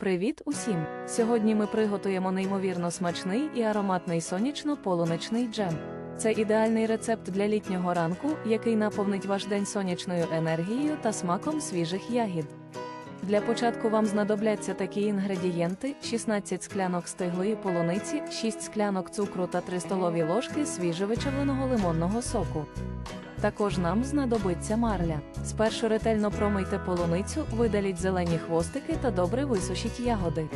Привіт усім! Сьогодні ми приготуємо неймовірно смачний і ароматний сонячно-полуничний джем. Це ідеальний рецепт для літнього ранку, який наповнить ваш день сонячною енергією та смаком свіжих ягід. Для початку вам знадобляться такі інгредієнти: 16 склянок стиглої полуниці, 6 склянок цукру та 3 столові ложки свіжевичавленого лимонного соку. Також нам знадобиться марля. Спершу ретельно промийте полуницю, видаліть зелені хвостики та добре висушіть ягоди.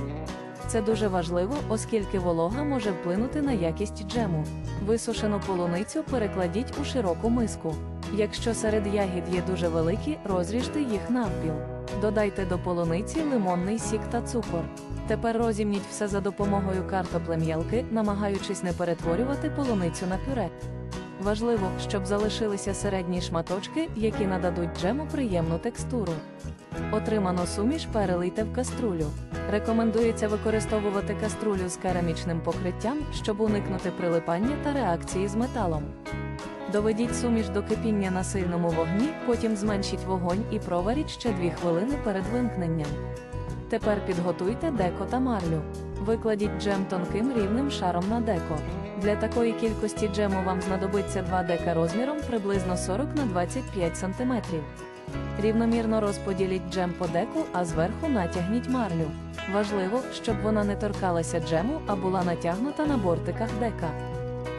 Це дуже важливо, оскільки волога може вплинути на якість джему. Висушену полуницю перекладіть у широку миску. Якщо серед ягід є дуже великі, розріжте їх навпіл. Додайте до полуниці лимонний сік та цукор. Тепер розімніть все за допомогою картоплем'ялки, намагаючись не перетворювати полуницю на пюре. Важливо, щоб залишилися середні шматочки, які нададуть джему приємну текстуру. Отриману суміш перелийте в каструлю. Рекомендується використовувати каструлю з керамічним покриттям, щоб уникнути прилипання та реакції з металом. Доведіть суміш до кипіння на сильному вогні, потім зменшіть вогонь і проваріть ще 2 хвилини перед вимкненням. Тепер підготуйте деко та марлю. Викладіть джем тонким рівним шаром на деко. Для такої кількості джему вам знадобиться 2 дека розміром приблизно 40 на 25 см. Рівномірно розподіліть джем по деку, а зверху натягніть марлю. Важливо, щоб вона не торкалася джему, а була натягнута на бортиках дека.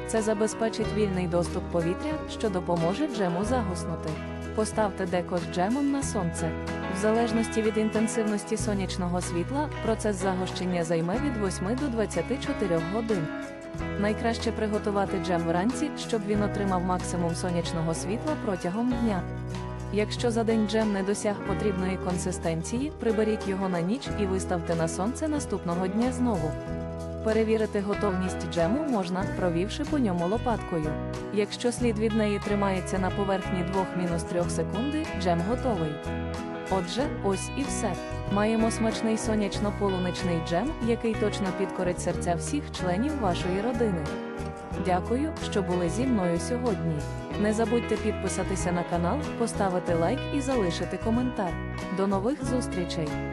Це забезпечить вільний доступ повітря, що допоможе джему загуснути. Поставте деко з джемом на сонце. В залежності від інтенсивності сонячного світла, процес загощення займе від 8 до 24 годин. Найкраще приготувати джем вранці, щоб він отримав максимум сонячного світла протягом дня. Якщо за день джем не досяг потрібної консистенції, приберіть його на ніч і виставте на сонце наступного дня знову. Перевірити готовність джему можна, провівши по ньому лопаткою. Якщо слід від неї тримається на поверхні 2-3 секунди, джем готовий. Отже, ось і все. Маємо смачний сонячно-полуничний джем, який точно підкорить серця всіх членів вашої родини. Дякую, що були зі мною сьогодні. Не забудьте підписатися на канал, поставити лайк і залишити коментар. До нових зустрічей!